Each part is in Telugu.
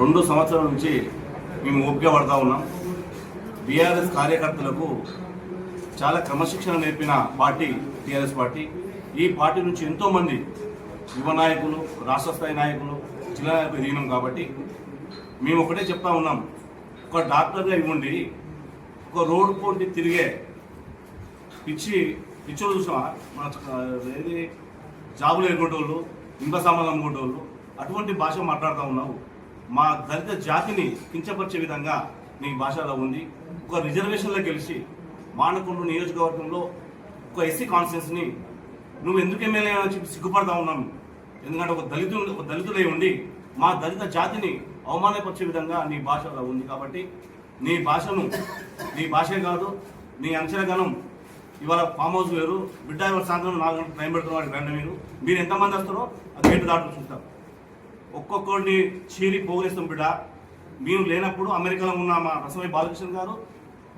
రెండు సంవత్సరాల నుంచి మేము ఓపిక పడతా ఉన్నాం. బీఆర్ఎస్ కార్యకర్తలకు చాలా క్రమశిక్షణ నేర్పిన పార్టీ టీఆర్ఎస్ పార్టీ. ఈ పార్టీ నుంచి ఎంతోమంది యువ నాయకులు రాష్ట్ర స్థాయి నాయకులు జిల్లా నాయకులు దిగినాం కాబట్టి మేము ఒకటే చెప్తా ఉన్నాం. ఒక డాక్టర్గా ఇవ్వండి. ఒక రోడ్డు పోటీ తిరిగే పిచ్చి పిచ్చోళ్ళు చూసామా మన ఏది? జాబులు ఎన్నుకుంటోళ్ళు ఇంప సామాన్లు అమ్ముకుంటోళ్ళు అటువంటి భాష మాట్లాడుతూ ఉన్నావు. మా దళిత జాతిని కించపరిచే విధంగా నీ భాషలో ఉంది. ఒక రిజర్వేషన్లో గెలిచి మానకొండ నియోజకవర్గంలో ఒక ఎస్సీ కాన్స్టిట్యూన్స్ని నువ్వు ఎందుకు ఎమ్మెల్యే అని చెప్పి సిగ్గుపడతా ఉన్నాం. ఎందుకంటే ఒక దళితు ఒక దళితులై ఉండి మా దళిత జాతిని అవమానపరిచే విధంగా నీ భాషలో ఉంది కాబట్టి నీ భాషను నీ భాషే కాదు నీ అంచనగనం ఇవాళ ఫామ్ హౌస్ వేరు బిడ్డ ఇవాళ సాయంత్రం నాలుగు గంటలు టైం పెడుతున్నారు రండి మీరు. మీరు ఎంతమంది వస్తారో ఆ గేటు దాటుకు చూస్తాం ఒక్కొక్కడిని చీరి పోగేస్తాం బిడ్డ. మేము లేనప్పుడు అమెరికాలో ఉన్న మా రసమై బాలకృష్ణ గారు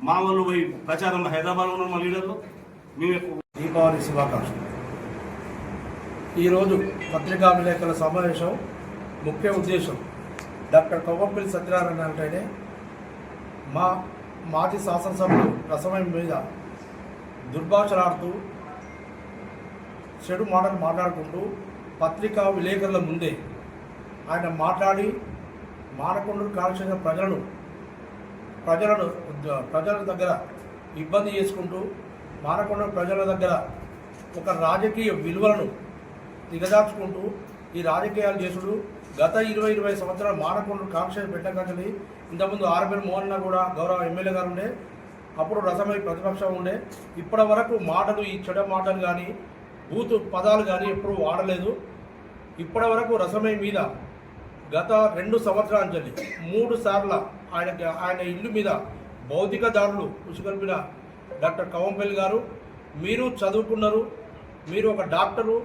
మా వాళ్ళు పోయి ప్రచారంలో హైదరాబాద్లో ఉన్న మా లీడర్లు మేము దీపావళి శుభాకాంక్షలు. ఈరోజు పత్రికా విలేకరుల సమావేశం ముఖ్య ఉద్దేశం డాక్టర్ కొవ్వపల్లి సత్యనారాయణ అంటేనే మా మాజీ శాసనసభ్యులు రసమయం మీద దుర్భాషలాడుతూ చెడు మాటలు మాట్లాడుకుంటూ పత్రికా విలేకరుల ముందే ఆయన మాట్లాడి మానకొండూరు కాల్చిన ప్రజలను ప్రజలను ప్రజల దగ్గర ఇబ్బంది చేసుకుంటూ మానకొండ ప్రజల దగ్గర ఒక రాజకీయ విలువలను దిగజార్చుకుంటూ ఈ రాజకీయాలు చేసుడు. గత ఇరవై ఇరవై సంవత్సరాలు మానకొండూరు కాంక్ష పెట్టకండి ఇంతకుముందు ఆర్బిఎల్ మోహన్ కూడా గౌరవ ఎమ్మెల్యే గారు ఉండే. అప్పుడు రసమై ప్రతిపక్షం ఉండే. ఇప్పటి వరకు మాటలు ఈ చెడ మాటలు కానీ బూతు పదాలు కానీ ఎప్పుడూ వాడలేదు. ఇప్పటి వరకు రసమై మీద గత రెండు సంవత్సరాల మూడు సార్ల ఆయనకి ఆయన ఇల్లు మీద భౌతిక దాడులు ఉసుకొల్పిన డాక్టర్ కవంపల్లి గారు మీరు చదువుకున్నారు మీరు ఒక డాక్టరు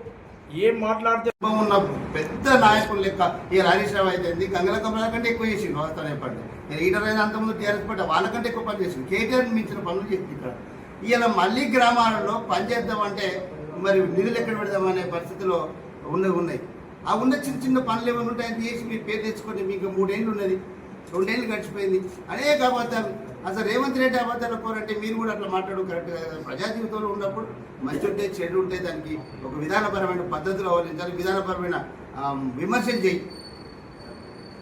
ఏం మాట్లాడితే ఉన్న. పెద్ద నాయకులు లెక్క ఈ హరీష్ అయితే గంగల కమల కంటే ఎక్కువ చేసిండు వాస్తవం చెప్పండి. నేను ఈటర్ అయిన అంతకుముందు టీఆర్ఎస్ పార్టీ వాళ్ళకంటే ఎక్కువ పని చేసిండు. కేటీఆర్ మించిన పనులు చేసింది ఇక్కడ. ఇలా మళ్ళీ గ్రామాలలో పని చేద్దామంటే మరి నిధులు ఎక్కడ పెడదామనే పరిస్థితిలో ఉన్నవి ఉన్నాయి. ఆ ఉన్న చిన్న చిన్న పనులు ఏమైనా ఉంటాయని చేసి మీరు పేరు తెచ్చుకొని మీకు మూడేళ్ళు ఉన్నది. రెండేళ్ళు గడిచిపోయింది. అనేక అబద్ధాలు. అసలు రేవంత్ రెడ్డి అబద్ధాలు కోరంటే మీరు కూడా అట్లా మాట్లాడు కరెక్ట్ కదా ప్రజా జీవితంలో ఉన్నప్పుడు మంచి ఉంటే చెడు ఉంటే దానికి ఒక విధానపరమైన పద్ధతులు అవలంబించాలి. విధానపరమైన విమర్శలు చేయి.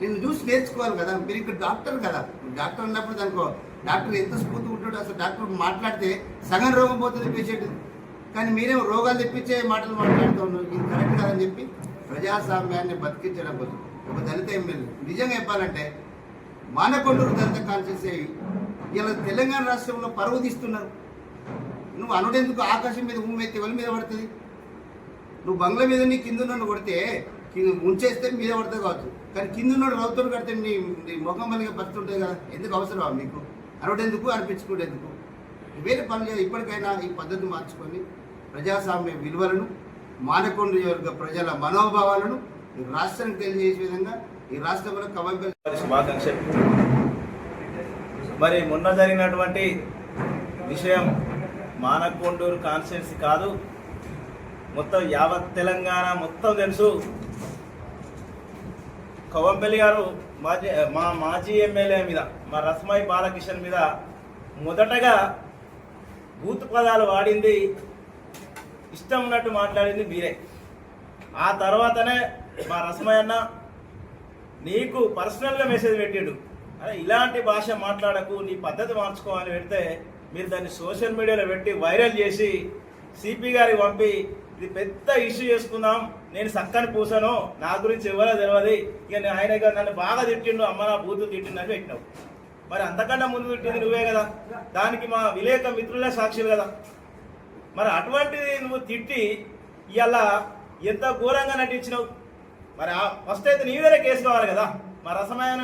నేను చూసి నేర్చుకోవాలి కదా. మీరు ఇక్కడ డాక్టర్ కదా. డాక్టర్ ఉన్నప్పుడు దానికో డాక్టర్ ఎంత స్ఫూర్తి ఉంటాడో అసలు డాక్టర్ మాట్లాడితే సగం రోగం పోతుంది పేషెంట్. కానీ మీరేమో రోగాలు తెప్పించే మాటలు మాట్లాడుతూ ఉన్నారు. ఇది కరెక్ట్ కాదని చెప్పి ప్రజాస్వామ్యాన్ని బతికించడం కోసం ఒక దళిత ఎమ్మెల్యే నిజంగా చెప్పాలంటే మానకొండూరు దళిత కాన్షియస్ అయ్యి ఇలా తెలంగాణ రాష్ట్రంలో పరుగుదీస్తున్నారు నువ్వు అనుడెందుకు ఆకాశం మీద ఊమెత్తి వాళ్ళ మీద పడుతుంది? నువ్వు బంగ్లా మీద నీ కింద నన్ను కొడితే ఉంచేస్తే మీద పడుతుంది కావచ్చు. కానీ కింద ఉన్నాడు రౌతులు కడితే నీ నీ ముఖం మళ్ళీ పడుతుంటుంది కదా. ఎందుకు అవసరమా మీకు? అనుడెందుకు? అనిపించుకునేందుకు? వేరే పనులు ఇప్పటికైనా ఈ పద్ధతి మార్చుకొని ప్రజాస్వామ్య విలువలను మానకొండ వర్గ ప్రజల మనోభావాలను ఈ రాష్ట్రానికి తెలియజేసే విధంగా ఈ రాష్ట్రంలో కవంపల్లి శుభాకాంక్షలు. మరి మొన్న జరిగినటువంటి విషయం మానకొండూరు కాన్స్టిట్యున్సీ కాదు మొత్తం యావత్ తెలంగాణ మొత్తం తెలుసు. కవంపల్లి గారు మాజీ మా మాజీ ఎమ్మెల్యే మీద మా రస్మాయి బాలకిషన్ మీద మొదటగా బూత్ పదాలు వాడింది ఇష్టం ఉన్నట్టు మాట్లాడింది మీరే. ఆ తర్వాతనే మా రస్మయ్య అన్న నీకు పర్సనల్గా మెసేజ్ పెట్టాడు. అరే ఇలాంటి భాష మాట్లాడకు నీ పద్ధతి మార్చుకోవాలని పెడితే మీరు దాన్ని సోషల్ మీడియాలో పెట్టి వైరల్ చేసి సిపి గారికి పంపి ఇది పెద్ద ఇష్యూ చేసుకుందాం నేను సక్కని పూసాను నా గురించి ఎవరో తెలియదు ఇక నేను ఆయన నన్ను బాగా తిట్టిండు అమ్మ నా బూతులు తిట్టిండు అని పెట్టినావు. మరి అంతకన్నా ముందు తిట్టింది నువ్వే కదా. దానికి మా విలేక మిత్రులే సాక్షులు కదా. మరి అటువంటిది నువ్వు తిట్టి ఇవాళ ఎంత ఘోరంగా నటించినావు? మరి ఫస్ట్ అయితే నీ వేరే కేసు కావాలి కదా. మరి రసమైన